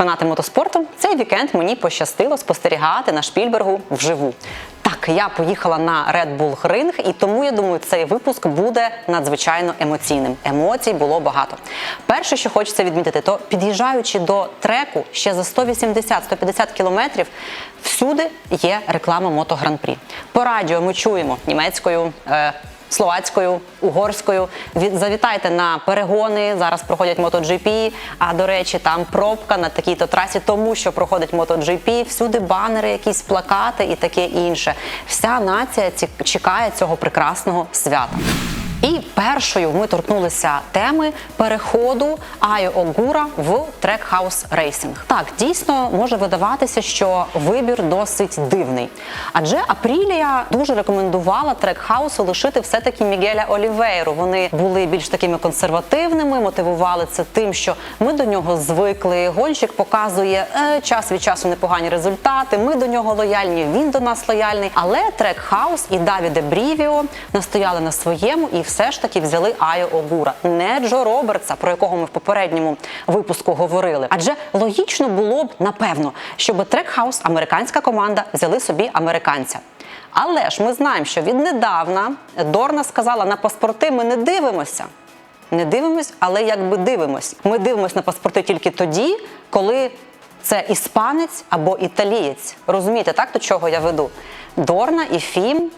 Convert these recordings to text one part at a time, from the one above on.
фанати мотоспорту! Цей вікенд мені пощастило спостерігати на Шпільбергу вживу. Так, я поїхала на Red Bull Ring, і тому я думаю, цей випуск буде надзвичайно емоційним. Емоцій було багато. Перше, що хочеться відмітити, то під'їжджаючи до треку ще за 180-150 кілометрів, всюди є реклама Мото Гран-прі. По радіо ми чуємо німецькою. Е, Словацькою, угорською завітайте на перегони. Зараз проходять MotoGP, А до речі, там пробка на такій-то трасі, тому що проходить MotoGP, Всюди банери, якісь плакати і таке інше. Вся нація ці- чекає цього прекрасного свята. І першою ми торкнулися теми переходу Айо Огура в трек-хаус рейсинг. Так, дійсно може видаватися, що вибір досить дивний. Адже Апрілія дуже рекомендувала трек-хаусу лишити все-таки Мігеля Олівейру. Вони були більш такими консервативними, мотивували це тим, що ми до нього звикли. Гонщик показує е, час від часу непогані результати. Ми до нього лояльні, він до нас лояльний. Але трек-хаус і Давіде Брівіо настояли на своєму і все ж таки взяли Айо Огура, не Джо Робертса, про якого ми в попередньому випуску говорили. Адже логічно було б напевно, щоб трек-хаус, американська команда, взяли собі американця. Але ж ми знаємо, що віднедавна Дорна сказала, на паспорти ми не дивимося. Не дивимось, але якби дивимось. Ми дивимось на паспорти тільки тоді, коли це іспанець або італієць. Розумієте, так до чого я веду? Дорна і Фім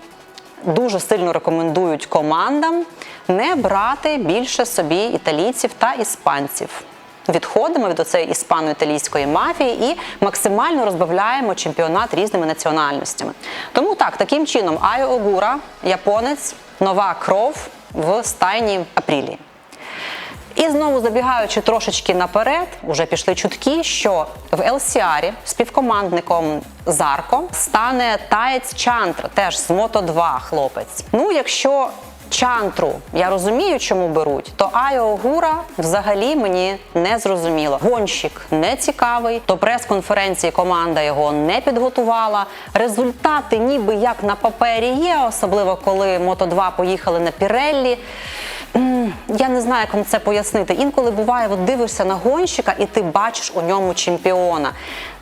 дуже сильно рекомендують командам не брати більше собі італійців та іспанців. Відходимо від оцеї іспано-італійської мафії і максимально розбавляємо чемпіонат різними національностями. Тому так, таким чином, Айо Огура, японець, нова кров в стайні Апрілії. І знову забігаючи трошечки наперед, уже пішли чутки, що в LCR співкомандником Зарко стане Таєць Чантр, теж з Мото 2 хлопець. Ну, якщо Чантру я розумію, чому беруть, то Айо Огура взагалі мені не зрозуміло. Гонщик не цікавий, до прес-конференції команда його не підготувала. Результати, ніби як на папері є, особливо коли Мото 2 поїхали на Піреллі. Я не знаю, як вам це пояснити. Інколи буває, от дивишся на гонщика, і ти бачиш у ньому чемпіона.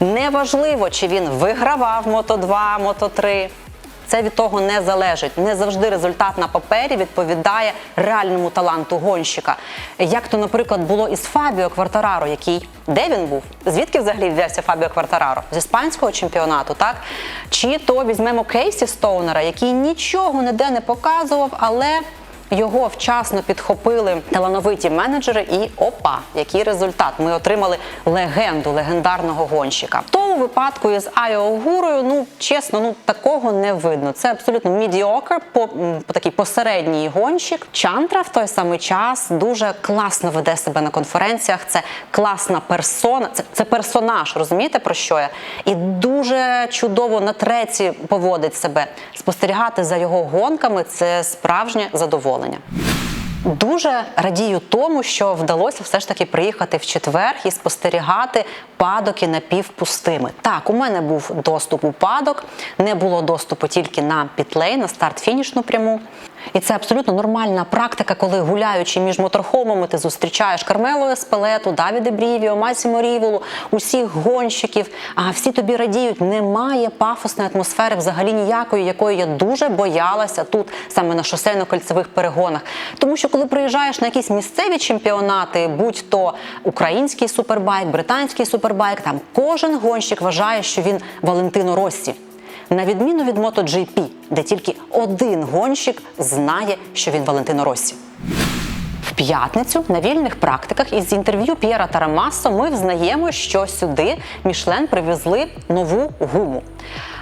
Неважливо, чи він вигравав Мото 2, Мото 3. Це від того не залежить. Не завжди результат на папері відповідає реальному таланту гонщика. Як то, наприклад, було із Фабіо Квартараро, який де він був? Звідки взагалі взявся Фабіо Квартараро? З іспанського чемпіонату, так? Чи то візьмемо Кейсі Стоунера, який нічого ніде не показував, але його вчасно підхопили талановиті менеджери, і опа, який результат! Ми отримали легенду легендарного гонщика. В тому випадку із Айо Огурою, ну чесно, ну такого не видно. Це абсолютно медіокр, по, по такий посередній гонщик. Чантра в той самий час дуже класно веде себе на конференціях. Це класна персона, це, це персонаж. Розумієте про що я? І дуже чудово на треці поводить себе. Спостерігати за його гонками це справжнє задоволення. Дуже радію тому, що вдалося все ж таки приїхати в четвер і спостерігати падоки напівпустими. Так, у мене був доступ у падок, не було доступу тільки на пітлей, на старт-фінішну пряму. І це абсолютно нормальна практика, коли гуляючи між моторхомами, ти зустрічаєш Кармело Еспелету, Давіде Брівіо, Масімо Ріволу, усіх гонщиків. А всі тобі радіють. Немає пафосної атмосфери взагалі ніякої, якої я дуже боялася тут, саме на шосейно-кольцевих перегонах. Тому що коли приїжджаєш на якісь місцеві чемпіонати, будь то український супербайк, британський супербайк, там кожен гонщик вважає, що він Валентино Россі. На відміну від MotoGP, де тільки один гонщик знає, що він Валентино Россі. В п'ятницю на вільних практиках із інтерв'ю П'єра Тарамасо ми взнаємо, що сюди Мішлен привезли нову гуму.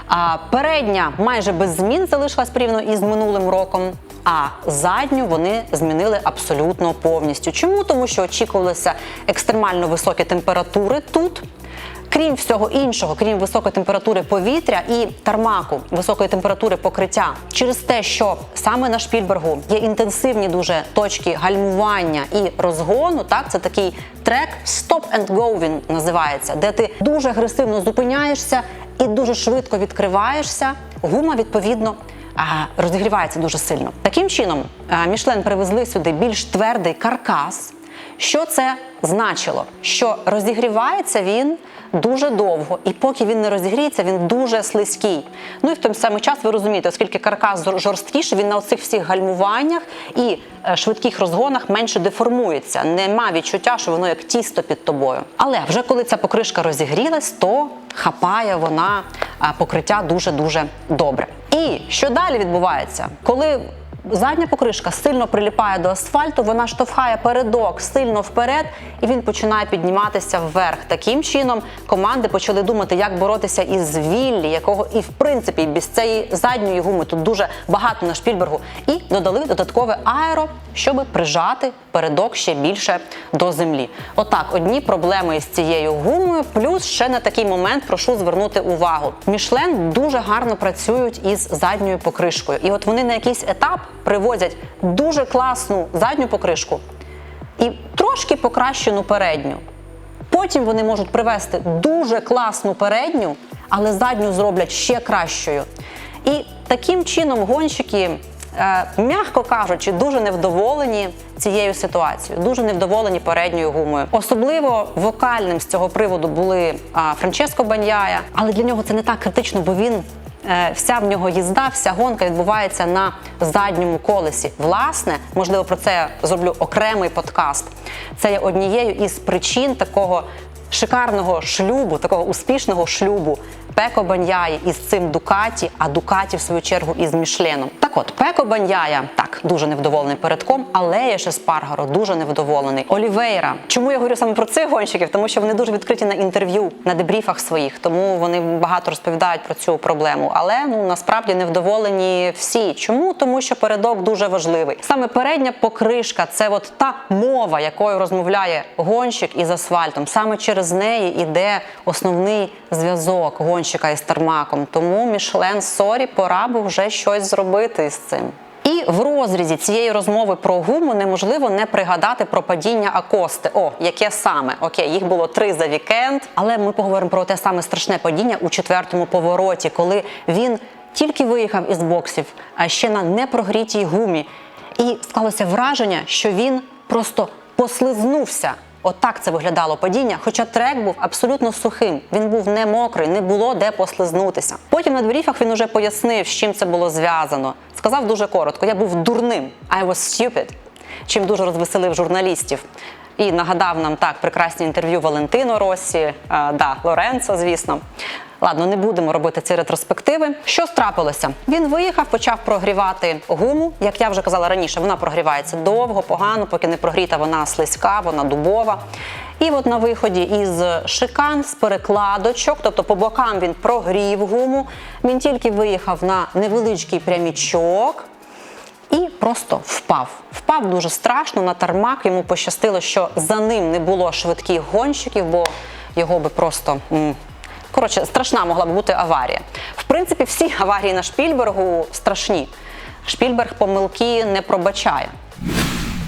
А передня майже без змін залишилась порівняно із минулим роком. А задню вони змінили абсолютно повністю. Чому? Тому що очікувалися екстремально високі температури тут. Крім всього іншого, крім високої температури повітря і тармаку, високої температури покриття, через те, що саме на Шпільбергу є інтенсивні дуже точки гальмування і розгону, так це такий трек Stop and Go він називається, де ти дуже агресивно зупиняєшся і дуже швидко відкриваєшся. Гума відповідно розігрівається дуже сильно. Таким чином, Мішлен привезли сюди більш твердий каркас Що це значило? Що розігрівається він дуже довго, і поки він не розігріється, він дуже слизький. Ну і в той самий час ви розумієте, оскільки каркас жор- жорсткіший, він на оцих всіх гальмуваннях і е, швидких розгонах менше деформується. Нема відчуття, що воно як тісто під тобою. Але вже коли ця покришка розігрілась, то хапає вона е, покриття дуже дуже добре. І що далі відбувається, коли Задня покришка сильно приліпає до асфальту, вона штовхає передок сильно вперед, і він починає підніматися вверх. Таким чином команди почали думати, як боротися із Віллі, якого і в принципі без цієї задньої гуми тут дуже багато на шпільбергу, і додали додаткове аеро, щоб прижати передок ще більше до землі. Отак, одні проблеми з цією гумою, плюс ще на такий момент прошу звернути увагу. Мішлен дуже гарно працюють із задньою покришкою, і от вони на якийсь етап привозять дуже класну задню покришку і трошки покращену передню. Потім вони можуть привезти дуже класну передню, але задню зроблять ще кращою. І таким чином гонщики, е, м'яко кажучи, дуже невдоволені цією ситуацією, дуже невдоволені передньою гумою. Особливо вокальним з цього приводу були Франческо Баньяя, але для нього це не так критично, бо він вся в нього їзда, вся гонка відбувається на задньому колесі. Власне, можливо, про це я зроблю окремий подкаст. Це є однією із причин такого шикарного шлюбу, такого успішного шлюбу Пеко Баньяї із цим Дукаті, а Дукаті, в свою чергу, із Мішленом. Так от, Пеко Баньяя так дуже невдоволений передком, але я ще Спаргаро дуже невдоволений. Олівейра. Чому я говорю саме про цих гонщиків? Тому що вони дуже відкриті на інтерв'ю, на дебріфах своїх, тому вони багато розповідають про цю проблему. Але ну насправді невдоволені всі. Чому? Тому що передок дуже важливий. Саме передня покришка це от та мова, якою розмовляє гонщик із асфальтом. Саме через неї іде основний зв'язок гонщика із тармаком. Тому Мішлен сорі, пора би вже щось зробити з цим. І в розрізі цієї розмови про гуму неможливо не пригадати про падіння Акости. О, яке саме? Окей, їх було три за вікенд, але ми поговоримо про те саме страшне падіння у четвертому повороті, коли він тільки виїхав із боксів, а ще на непрогрітій гумі. І склалося враження, що він просто послизнувся. Отак це виглядало падіння, хоча трек був абсолютно сухим. Він був не мокрий, не було де послизнутися. Потім на дворіфах він уже пояснив, з чим це було зв'язано. Сказав дуже коротко: я був дурним. I was stupid. Чим дуже розвеселив журналістів. І нагадав нам так прекрасні інтерв'ю Валентино Росі, е, да, Лоренцо, звісно. Ладно, не будемо робити ці ретроспективи. Що трапилося? Він виїхав, почав прогрівати гуму. Як я вже казала раніше, вона прогрівається довго, погано, поки не прогріта, вона слизька, вона дубова. І от на виході із шикан, з перекладочок, тобто по бокам він прогрів гуму. Він тільки виїхав на невеличкий прямічок і просто впав. Впав дуже страшно на тармак. Йому пощастило, що за ним не було швидких гонщиків, бо його би просто. Коротше, страшна могла б бути аварія. В принципі, всі аварії на Шпільбергу страшні. Шпільберг помилки не пробачає.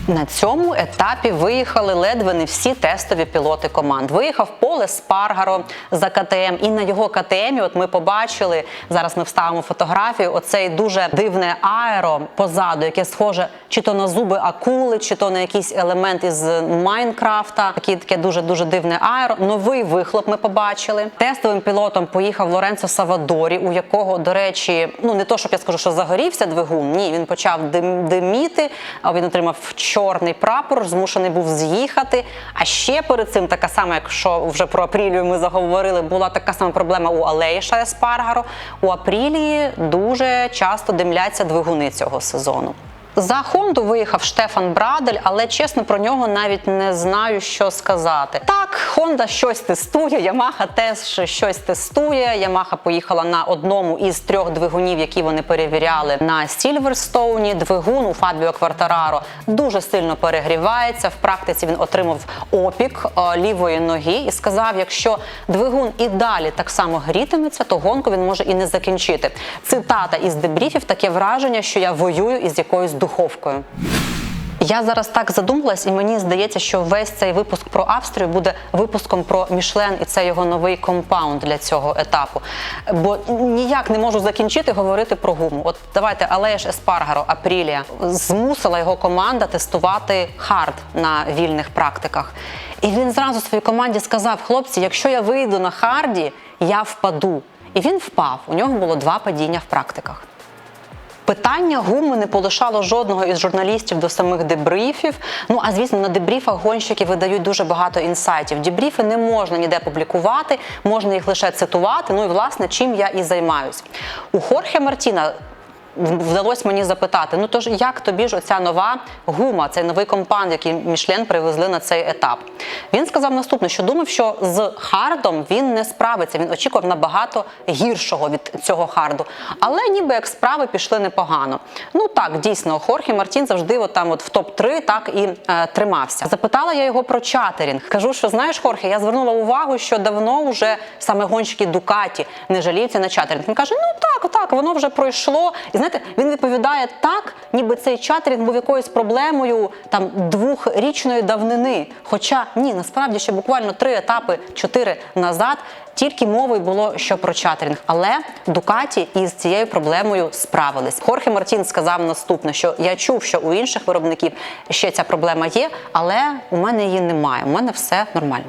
На цьому етапі виїхали ледве не всі тестові пілоти команд. Виїхав Поле Спаргаро за КТМ, і на його КТМі, от ми побачили зараз. Ми вставимо фотографію. Оцей дуже дивне аеро позаду, яке схоже чи то на зуби акули, чи то на якийсь елемент із Майнкрафта. Таке таке дуже дуже дивне аеро. Новий вихлоп ми побачили. Тестовим пілотом поїхав Лоренцо Савадорі, у якого, до речі, ну не то, щоб я скажу, що загорівся двигун. Ні, він почав дим, диміти. а Він отримав чорний прапор, змушений був з'їхати. А ще перед цим така сама, якщо вже про Апрілію ми заговорили, була така сама проблема у Алейша Еспаргаро. У Апрілії дуже часто димляться двигуни цього сезону. За Хонду виїхав Штефан Брадель, але чесно про нього навіть не знаю, що сказати. Так, Honda щось тестує, Ямаха теж щось тестує. Ямаха поїхала на одному із трьох двигунів, які вони перевіряли на Сільверстоуні. Двигун у Фабіо Квартараро дуже сильно перегрівається. В практиці він отримав опік е, лівої ноги і сказав: якщо двигун і далі так само грітиметься, то гонку він може і не закінчити. Цитата із дебріфів таке враження, що я воюю із якоюсь духовкою. Я зараз так задумалась, і мені здається, що весь цей випуск про Австрію буде випуском про Мішлен, і це його новий компаунд для цього етапу. Бо ніяк не можу закінчити говорити про гуму. От давайте Алеєш Еспаргаро, Апрілія змусила його команда тестувати хард на вільних практиках. І він зразу своїй команді сказав: хлопці, якщо я вийду на харді, я впаду. І він впав. У нього було два падіння в практиках. Питання гуми не полишало жодного із журналістів до самих дебрифів. Ну а звісно, на дебріфах гонщики видають дуже багато інсайтів. Дебріфи не можна ніде публікувати, можна їх лише цитувати. Ну і власне чим я і займаюсь. У Хорхе Мартіна вдалося мені запитати: ну тож як тобі ж оця нова гума, цей новий компаунд, який Мішлен привезли на цей етап? Він сказав наступне, що думав, що з хардом він не справиться. Він очікував набагато гіршого від цього харду. Але ніби як справи пішли непогано. Ну так, дійсно, Хорхе Мартін завжди от там от в топ-3 так і е, тримався. Запитала я його про чатерінг. Кажу, що знаєш, Хорхе, я звернула увагу, що давно вже саме гонщики Дукаті не жаліються на чатерінг. Він каже: ну так, так, воно вже пройшло. І знаєте, він відповідає так, ніби цей чатерінг був якоюсь проблемою там двохрічної давнини. Хоча ні, насправді ще буквально три етапи, чотири назад. Тільки мовою було що про чатерінг, але Дукаті із цією проблемою справились. Хорхе Мартін сказав наступне: що я чув, що у інших виробників ще ця проблема є, але у мене її немає. У мене все нормально.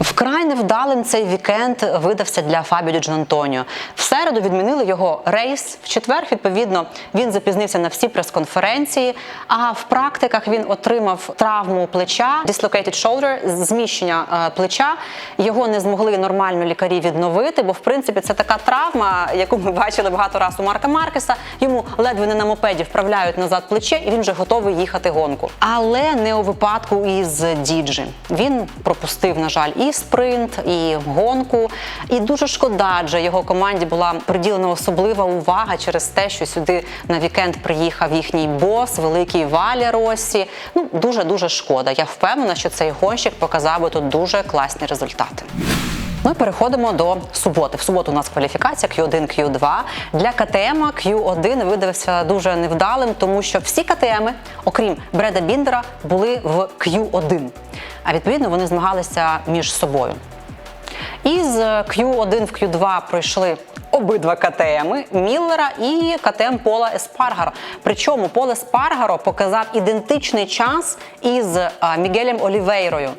Вкрай невдалим цей вікенд видався для Фабіо Ді Антоніо. В середу відмінили його рейс. В четвер, відповідно, він запізнився на всі прес-конференції. А в практиках він отримав травму плеча, dislocated shoulder, зміщення е, плеча. Його не змогли нормально лікарі відновити, бо в принципі це така травма, яку ми бачили багато разів у Марка Маркеса. Йому ледве не на мопеді вправляють назад плече, і він вже готовий їхати гонку. Але не у випадку із Діджі. Він пропустив, на жаль, і спринт, і гонку. І дуже шкода, адже його команді була приділена особлива увага через те, що сюди на вікенд приїхав їхній бос, великий Валя Росі. Ну дуже дуже шкода. Я впевнена, що цей гонщик показав би тут дуже класні результати. Ми переходимо до суботи. В суботу у нас кваліфікація Q1, Q2. Для КТМ Q1 видався дуже невдалим, тому що всі КТМи, окрім Бреда Біндера, були в Q1. А відповідно вони змагалися між собою. Із Q1 в Q2 пройшли обидва КТМи Міллера і КТМ Пола Еспаргаро. Причому Пол Еспаргаро показав ідентичний час із Мігелем Олівейрою.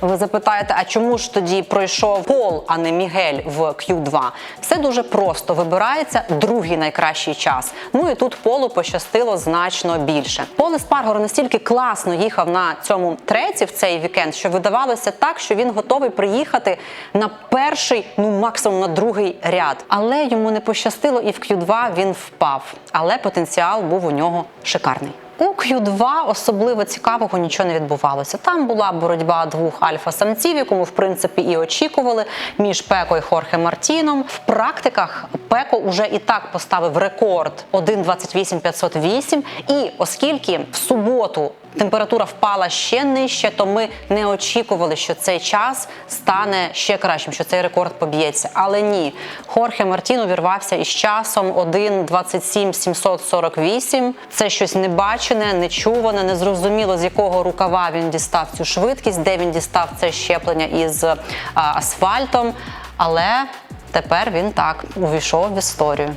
Ви запитаєте, а чому ж тоді пройшов Пол, а не Мігель в Q2? Все дуже просто. Вибирається другий найкращий час. Ну і тут Полу пощастило значно більше. Пол Еспаргаро настільки класно їхав на цьому треці в цей вікенд, що видавалося так, що він готовий приїхати на перший, ну максимум на другий ряд. Але йому не пощастило, і в Q2 він впав. Але потенціал був у нього шикарний. У Q2 особливо цікавого нічого не відбувалося. Там була боротьба двох альфа-самців, якому в принципі і очікували між Пеко і Хорхе Мартіном. В практиках Пеко уже і так поставив рекорд 1.28.508. І оскільки в суботу температура впала ще нижче, то ми не очікували, що цей час стане ще кращим, що цей рекорд поб'ється. Але ні, Хорхе Мартін увірвався із часом 1.27.748. Це щось небачене, нечуване, незрозуміло з якого рукава він дістав цю швидкість, де він дістав це щеплення із а, асфальтом. Але тепер він так увійшов в історію.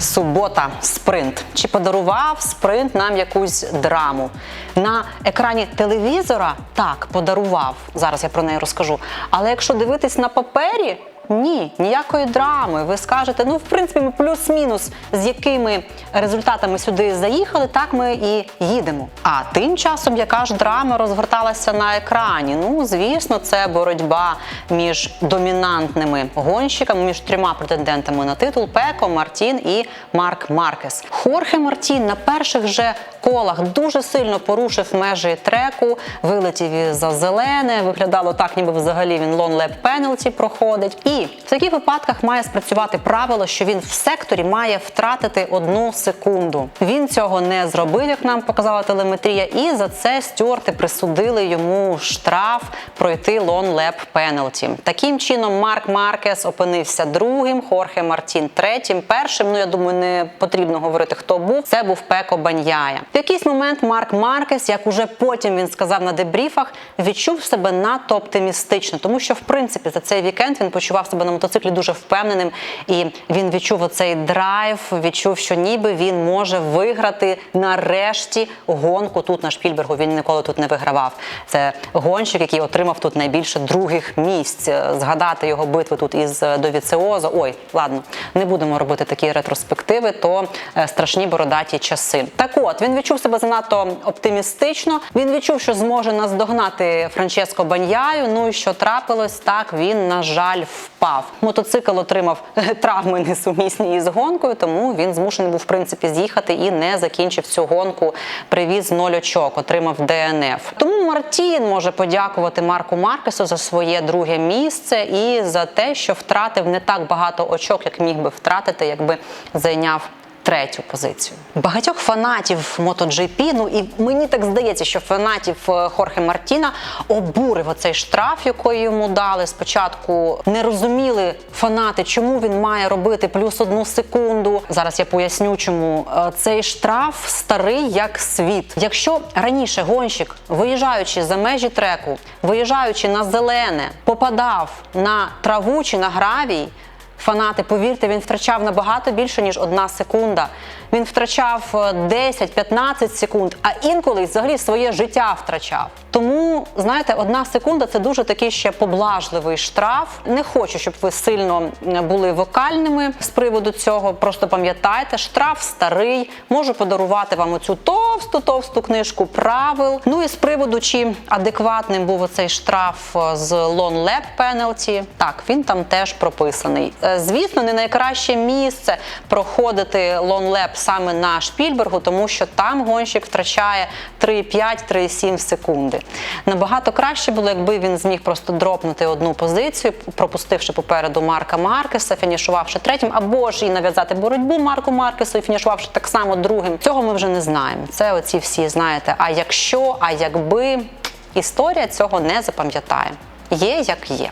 Субота, спринт. Чи подарував спринт нам якусь драму? На екрані телевізора так, подарував. Зараз я про неї розкажу. Але якщо дивитись на папері, ні, ніякої драми. Ви скажете, ну в принципі, ми плюс-мінус, з якими результатами сюди заїхали, так ми і їдемо. А тим часом яка ж драма розгорталася на екрані? Ну, звісно, це боротьба між домінантними гонщиками, між трьома претендентами на титул Пеко, Мартін і Марк Маркес. Хорхе Мартін на перших же колах дуже сильно порушив межі треку, вилетів за зелене. Виглядало так, ніби взагалі він лон леп пенелті проходить. І В таких випадках має спрацювати правило, що він в секторі має втратити одну секунду. Він цього не зробив, як нам показала телеметрія, і за це стюарти присудили йому штраф пройти лон леп пеналті. Таким чином, Марк Маркес опинився другим, Хорхе Мартін третім. Першим, ну я думаю, не потрібно говорити, хто був. Це був Пеко Баньяя. В якийсь момент Марк Маркес, як уже потім він сказав на дебріфах, відчув себе надто оптимістично, тому що в принципі за цей вікенд він почував себе на мотоциклі дуже впевненим, і він відчув оцей драйв, відчув, що ніби він може виграти нарешті гонку тут на Шпільбергу. Він ніколи тут не вигравав. Це гонщик, який отримав тут найбільше других місць. Згадати його битви тут із Довіцеозо. Ой, ладно, не будемо робити такі ретроспективи, то е, страшні бородаті часи. Так от він відчув себе занадто оптимістично. Він відчув, що зможе наздогнати Франческо Баньяю. Ну і що трапилось, так він на жаль впав. Мотоцикл отримав е, травми несумісні із гонкою, тому він змушений був в принципі з'їхати і не закінчив цю гонку. Привіз ноль очок, отримав ДНФ. Тому Мартін може подякувати Марку Маркесу за своє друге місце і за те, що втратив не так багато очок, як міг би втратити, якби зайняв третю позицію. Багатьох фанатів MotoGP, ну і мені так здається, що фанатів е, Хорхе Мартіна обурив оцей штраф, який йому дали. Спочатку не розуміли фанати, чому він має робити плюс одну секунду. Зараз я поясню, чому Е, цей штраф старий як світ. Якщо раніше гонщик, виїжджаючи за межі треку, виїжджаючи на зелене, попадав на траву чи на гравій. Фанати, повірте, він втрачав набагато більше ніж одна секунда. Він втрачав е, 10-15 секунд, а інколи взагалі своє життя втрачав. Тому, знаєте, одна секунда це дуже такий ще поблажливий штраф. Не хочу, щоб ви сильно е, були вокальними з приводу цього. Просто пам'ятайте, штраф старий. Можу подарувати вам оцю товсту товсту книжку правил. Ну і з приводу, чи адекватним був оцей штраф е, з Lone Lap Penalty, так він там теж прописаний. Е, Звісно, не найкраще місце проходити Lap саме на Шпільбергу, тому що там гонщик втрачає 3,5-3,7 секунди. Набагато краще було, якби він зміг просто дропнути одну позицію, пропустивши попереду Марка Маркеса, фінішувавши третім, або ж і нав'язати боротьбу Марку Маркесу і фінішувавши так само другим. Цього ми вже не знаємо. Це оці всі знаєте. А якщо, а якби історія цього не запам'ятає. Є як є.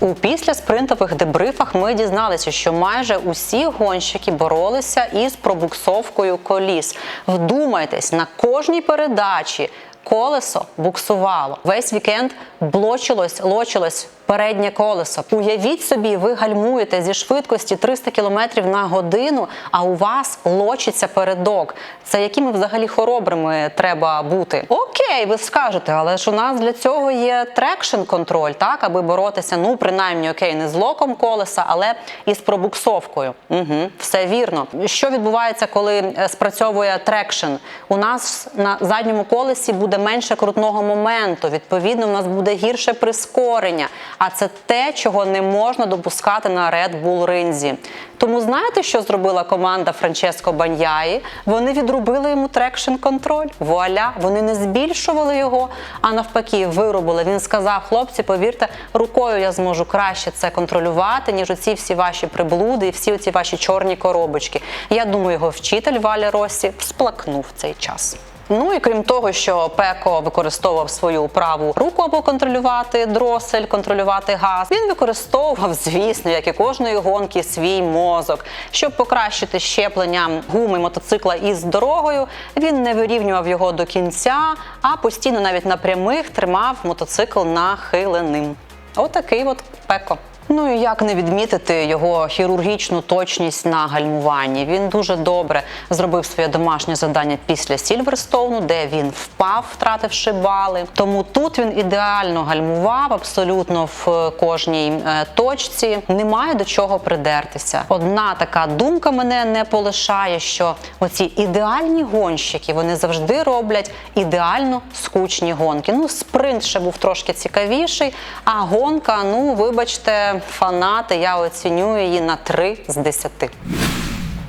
У післяспринтових дебрифах ми дізналися, що майже усі гонщики боролися із пробуксовкою коліс. Вдумайтесь, на кожній передачі колесо буксувало. Весь вікенд блочилось, лочилось переднє колесо. Уявіть собі, ви гальмуєте зі швидкості 300 км на годину, а у вас лочиться передок. Це якими взагалі хоробрими треба бути? Окей, ви скажете, але ж у нас для цього є трекшн контроль, так аби боротися, ну принаймні окей, не з локом колеса, але із пробуксовкою. Угу, все вірно. Що відбувається, коли е, спрацьовує трекшн? У нас на задньому колесі буде менше крутного моменту. Відповідно, у нас буде гірше прискорення. А це те, чого не можна допускати на Red Bull ринзі. Тому знаєте, що зробила команда Франческо Баньяї? Вони відрубили йому трекшн контроль. Вуаля, вони не збільшували його, а навпаки, виробили. Він сказав: хлопці, повірте, рукою я зможу краще це контролювати, ніж оці всі ваші приблуди і всі оці ваші чорні коробочки. Я думаю, його вчитель Валя Росі сплакнув цей час. Ну і крім того, що Пеко використовував свою праву руку або контролювати дросель, контролювати газ. Він використовував, звісно, як і кожної гонки, свій мозок, щоб покращити щеплення гуми мотоцикла із дорогою. Він не вирівнював його до кінця, а постійно навіть на прямих тримав мотоцикл нахиленим. Отакий от Пеко. Ну і як не відмітити його хірургічну точність на гальмуванні. Він дуже добре зробив своє домашнє завдання після Сільверстоуну, де він впав, втративши бали. Тому тут він ідеально гальмував, абсолютно в кожній е, точці. Немає до чого придертися. Одна така думка мене не полишає, що оці ідеальні гонщики вони завжди роблять ідеально скучні гонки. Ну, спринт ще був трошки цікавіший, а гонка, ну вибачте, фанати, я оцінюю її на 3 з 10.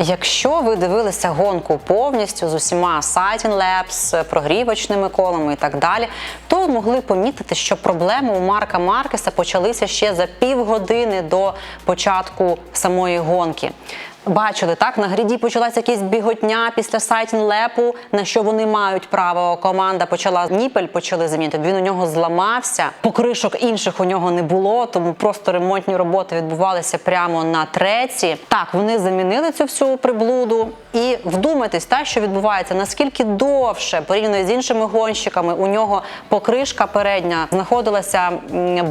Якщо ви дивилися гонку повністю з усіма sighting Labs, прогрівочними колами і так далі, то могли помітити, що проблеми у Марка Маркеса почалися ще за півгодини до початку самої гонки. Бачили, так на гріді почалася якась біготня після сайтінг лепу, на що вони мають право. Команда почала ніпель, почали замінити. Він у нього зламався. Покришок інших у нього не було, тому просто ремонтні роботи відбувалися прямо на треці. Так, вони замінили цю всю приблуду. І вдумайтесь, та що відбувається, наскільки довше порівняно з іншими гонщиками, у нього покришка передня знаходилася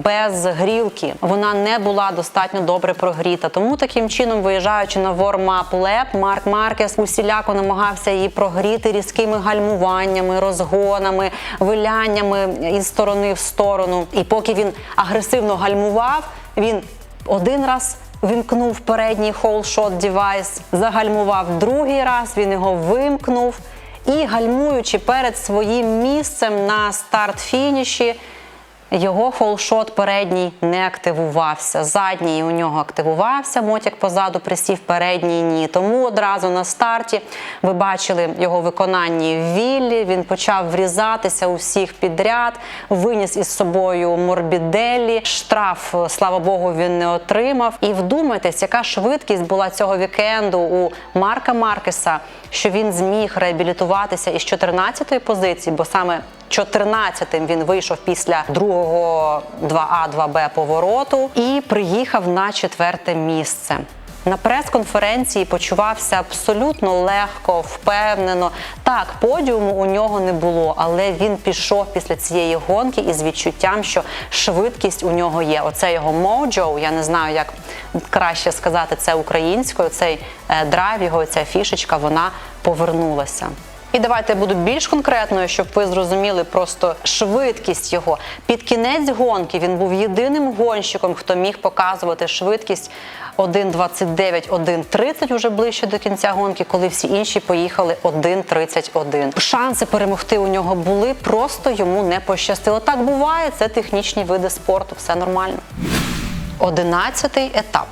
без грілки. Вона не була достатньо добре прогріта. Тому таким чином, виїжджаючи на вормап леп, Марк Маркес усіляко намагався її прогріти різкими гальмуваннями, розгонами, виляннями із сторони в сторону. І поки він агресивно гальмував, він один раз вимкнув передній холшот девайс, загальмував другий раз, він його вимкнув. І гальмуючи перед своїм місцем на старт-фініші, його холшот передній не активувався. Задній у нього активувався, мотик позаду присів, передній ні. Тому одразу на старті ви бачили його виконанні в віллі. Він почав врізатися у всіх підряд, виніс із собою морбіделі. Штраф, слава Богу, він не отримав. І вдумайтесь, яка швидкість була цього вікенду у Марка Маркеса, що він зміг реабілітуватися із 14-ї позиції, бо саме 14-тим він вийшов після другого 2А, 2Б повороту і приїхав на четверте місце. На прес-конференції почувався абсолютно легко, впевнено. Так, подіуму у нього не було, але він пішов після цієї гонки із відчуттям, що швидкість у нього є. Оце його моджо, я не знаю, як краще сказати це українською. Цей е, драйв, його ця фішечка, вона повернулася. І давайте буду більш конкретною, щоб ви зрозуміли просто швидкість його. Під кінець гонки він був єдиним гонщиком, хто міг показувати швидкість 1.29, 1.30 уже ближче до кінця гонки, коли всі інші поїхали 1.31. Шанси перемогти у нього були, просто йому не пощастило. Так буває, це технічні види спорту, все нормально. Одинадцятий етап.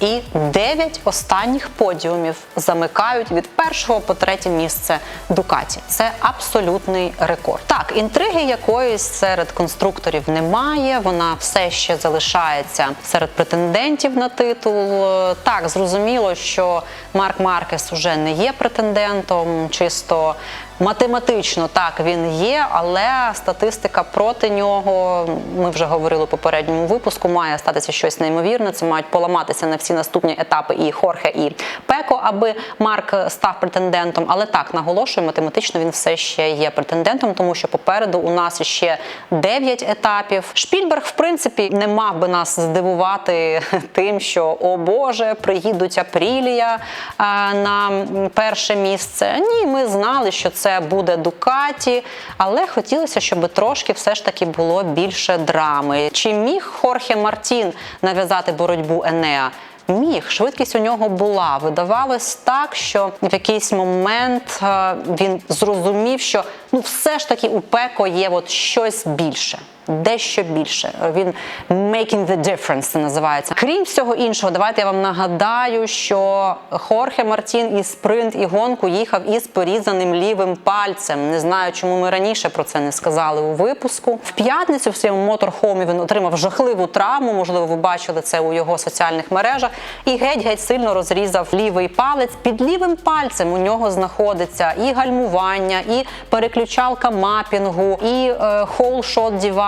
І дев'ять останніх подіумів замикають від першого по третє місце Дукаті. Це абсолютний рекорд. Так, інтриги якоїсь серед конструкторів немає. Вона все ще залишається серед претендентів на титул. Так, зрозуміло, що Марк Маркес уже не є претендентом, чисто Математично так він є, але статистика проти нього. Ми вже говорили у попередньому випуску. Має статися щось неймовірне. Це мають поламатися на всі наступні етапи і Хорхе, і Пеко, аби Марк став претендентом. Але так наголошую, математично він все ще є претендентом, тому що попереду у нас ще 9 етапів. Шпільберг, в принципі, не мав би нас здивувати тим, що о Боже, приїдуть Апрілія на перше місце. Ні, ми знали, що це це буде Дукаті, але хотілося, щоб трошки все ж таки було більше драми. Чи міг Хорхе Мартін нав'язати боротьбу Енеа? Міг, швидкість у нього була. Видавалось так, що в якийсь момент е, він зрозумів, що ну все ж таки у Пеко є от щось більше. Дещо більше. Він making the difference називається. Крім всього іншого, давайте я вам нагадаю, що Хорхе Мартін і спринт і гонку їхав із порізаним лівим пальцем. Не знаю, чому ми раніше про це не сказали у випуску. В п'ятницю в своєму моторхомі він отримав жахливу травму. Можливо, ви бачили це у його соціальних мережах. І геть-геть сильно розрізав лівий палець. Під лівим пальцем у нього знаходиться і гальмування, і переключалка мапінгу, і е,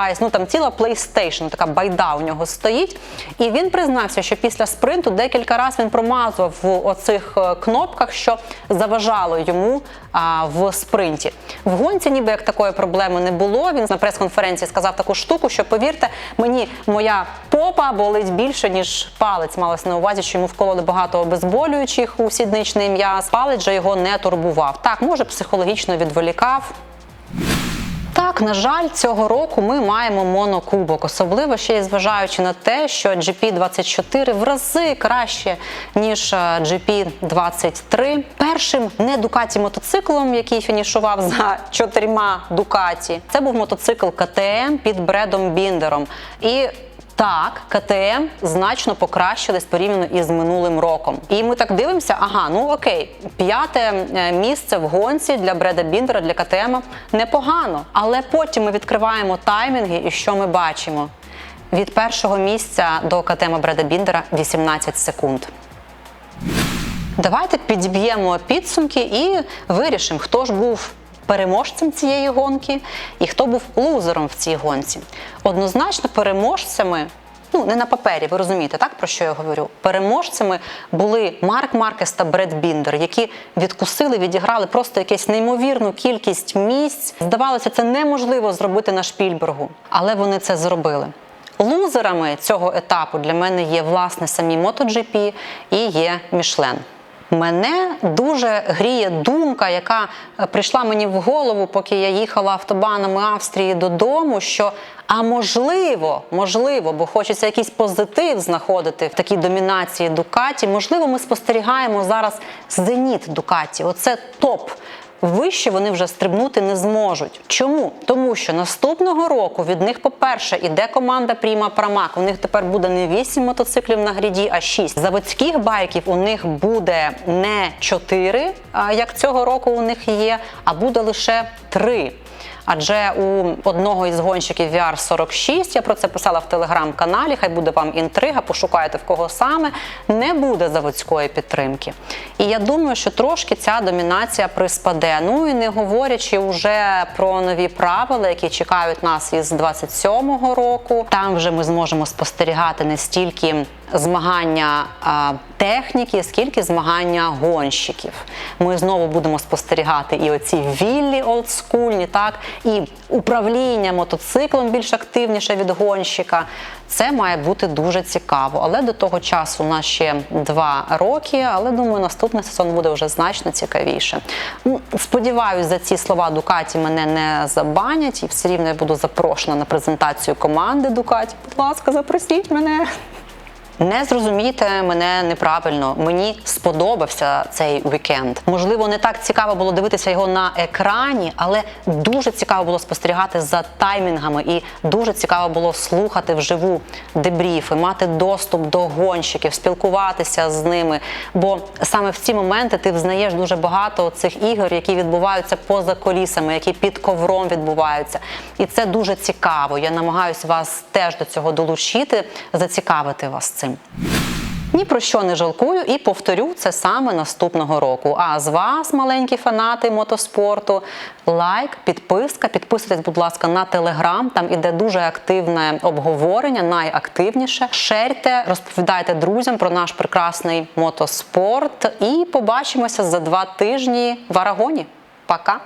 device. Ну там ціла PlayStation, така байда у нього стоїть. І він признався, що після спринту декілька разів він промазував в оцих е, кнопках, що заважало йому а, в спринті. В гонці, ніби як такої проблеми не було. Він на прес-конференції сказав таку штуку, що повірте, мені моя попа болить більше, ніж палець. Малось на увазі, що йому вкололи багато обезболюючих у сідничний м'яз. Палець же його не турбував. Так, може, психологічно відволікав. Так, на жаль, цього року ми маємо монокубок, особливо ще й зважаючи на те, що GP24 в рази краще ніж е, GP23. Першим не Дукаті мотоциклом, який фінішував за чотирма Дукаті, це був мотоцикл КТМ під Бредом Біндером. І Так, КТМ значно покращились порівняно із минулим роком. І ми так дивимося, ага, ну окей, п'яте е, місце в гонці для Бреда Біндера, для КТМ непогано. Але потім ми відкриваємо таймінги, і що ми бачимо? Від першого місця до КТМ Бреда Біндера 18 секунд. Давайте підіб'ємо підсумки і вирішимо, хто ж був переможцем цієї гонки і хто був лузером в цій гонці. Однозначно, переможцями. Ну, не на папері, ви розумієте, так про що я говорю? Переможцями були Марк Маркес та Бред Біндер, які відкусили, відіграли просто якусь неймовірну кількість місць. Здавалося, це неможливо зробити на Шпільбергу, але вони це зробили. Лузерами цього етапу для мене є власне самі MotoGP і є Мішлен. Мене дуже гріє думка, яка прийшла мені в голову, поки я їхала автобанами Австрії додому. Що а можливо, можливо, бо хочеться якийсь позитив знаходити в такій домінації Дукаті. Можливо, ми спостерігаємо зараз зеніт Дукаті. Оце топ. Вище вони вже стрибнути не зможуть. Чому? Тому що наступного року від них, по-перше, іде команда Пріма Прамак. У них тепер буде не 8 мотоциклів на гріді, а 6. Заводських байків у них буде не 4, як цього року у них є, а буде лише 3. Адже у одного із гонщиків VR46, я про це писала в телеграм-каналі, хай буде вам інтрига, пошукайте в кого саме, не буде заводської підтримки. І я думаю, що трошки ця домінація приспаде. Ну і не говорячи вже про нові правила, які чекають нас із 27-го року. Там вже ми зможемо спостерігати не стільки змагання техніки, скільки змагання гонщиків. Ми знову будемо спостерігати і оці віллі олдскульні, так, і управління мотоциклом більш активніше від гонщика. Це має бути дуже цікаво. Але до того часу у нас ще два роки. Але думаю, наступний сезон буде вже значно цікавіше. Ну, Сподіваюсь, за ці слова Дукаті мене не забанять, і все рівно я буду запрошена на презентацію команди Дукаті. Будь ласка, запросіть мене. Не зрозумійте мене неправильно. Мені сподобався цей вікенд. Можливо, не так цікаво було дивитися його на екрані, але дуже цікаво було спостерігати за таймінгами і дуже цікаво було слухати вживу дебріфи, мати доступ до гонщиків, спілкуватися з ними. Бо саме в ці моменти ти взнаєш дуже багато цих ігор, які відбуваються поза колісами, які під ковром відбуваються. І це дуже цікаво. Я намагаюся вас теж до цього долучити, зацікавити вас цим. Ні про що не жалкую і повторю це саме наступного року. А з вас, маленькі фанати мотоспорту, лайк, підписка. Підписуйтесь, будь ласка, на телеграм. Там іде дуже активне обговорення, найактивніше. Шерте, розповідайте друзям про наш прекрасний мотоспорт. І побачимося за два тижні в Арагоні. Пока!